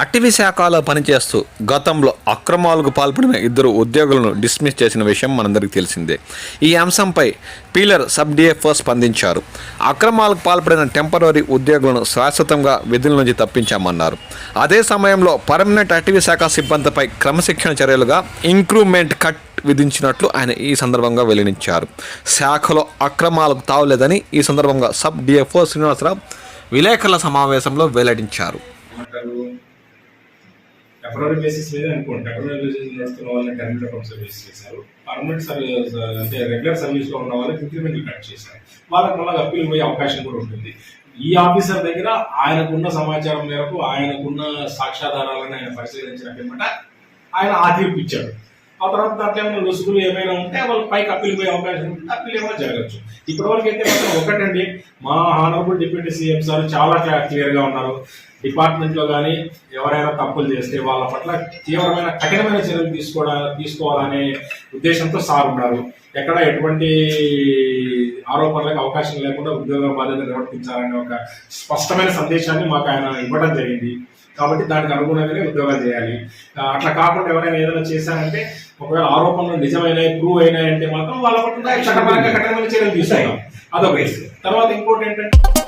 అటవీ శాఖలో పనిచేస్తూ గతంలో అక్రమాలకు పాల్పడిన ఇద్దరు ఉద్యోగులను డిస్మిస్ చేసిన విషయం మనందరికీ తెలిసిందే. ఈ అంశంపై పీలర్ సబ్ డిఎఫ్ఓ స్పందించారు. అక్రమాలకు పాల్పడిన టెంపరీ ఉద్యోగులను శాశ్వతంగా విధుల నుంచి తప్పించామన్నారు. అదే సమయంలో పర్మనెంట్ అటవీ శాఖ సిబ్బందిపై క్రమశిక్షణ చర్యలుగా ఇంక్రూమెంట్ కట్ విధించినట్లు ఆయన ఈ సందర్భంగా వెల్లడించారు. శాఖలో అక్రమాలకు తావులేదని ఈ సందర్భంగా సబ్ డిఎఫ్ఓ శ్రీనివాసరావు విలేకరుల సమావేశంలో వెల్లడించారు. టెంపరీ బేసిస్ మీద అనుకోండి టెంపరీ బేసిస్ నడుస్తున్న వాళ్ళని టెర్మినల్ అకౌంట్ సర్వీస్ చేశారు. పర్మనెంట్ సర్వీస్ అంటే రెగ్యులర్ సర్వీస్లో ఉన్న వాళ్ళకి ఇంక్రిమెంట్లు కట్ చేశారు. వాళ్ళకి మళ్ళీ అప్పీల్ పోయే అవకాశం కూడా ఉంటుంది. ఈ ఆఫీసర్ దగ్గర ఆయనకున్న సమాచారం మేరకు ఆయనకున్న సాక్ష్యాధారాలను ఆయన పరిశీలించిన పిమ్మట ఆయన ఆ తీర్పు ఇచ్చాడు. ఆ తర్వాత దాంట్లో ఏమైనా లొసుగులు ఏమైనా ఉంటే వాళ్ళ పైకి అప్పీల్ పోయే అవకాశం ఉంటే అప్పీల్ ఏమైనా జరగచ్చు. ఇప్పటివరకు అయితే మాత్రం ఒకటండి. మా ఆనరబుల్ డిప్యూటీ సీఎం సార్ చాలా క్లియర్గా ఉన్నారు. డిపార్ట్మెంట్లో కానీ ఎవరైనా తప్పులు చేస్తే వాళ్ళ పట్ల తీవ్రమైన కఠినమైన చర్యలు తీసుకోవడా తీసుకోవాలనే ఉద్దేశంతో సార్ ఉన్నారు. ఎక్కడ ఎటువంటి ఆరోపణలకు అవకాశం లేకుండా ఉద్యోగ బాధ్యత నిర్వర్తించాలనే ఒక స్పష్టమైన సందేశాన్ని మాకు ఆయన ఇవ్వడం జరిగింది. కాబట్టి దానికి అనుగుణంగానే ఉద్యోగాలు చేయాలి. అట్లా కాకుండా ఎవరైనా ఏదైనా చేశారంటే ఒకవేళ ఆరోపణలు నిజమైనాయి ప్రూవ్ అయినాయి అంటే మాత్రం వాళ్ళ పట్ల చట్టపరంగా కఠినమైన చర్యలు తీసుకుంటాం. అదొకటి తర్వాత ఇంకోటి ఏంటంటే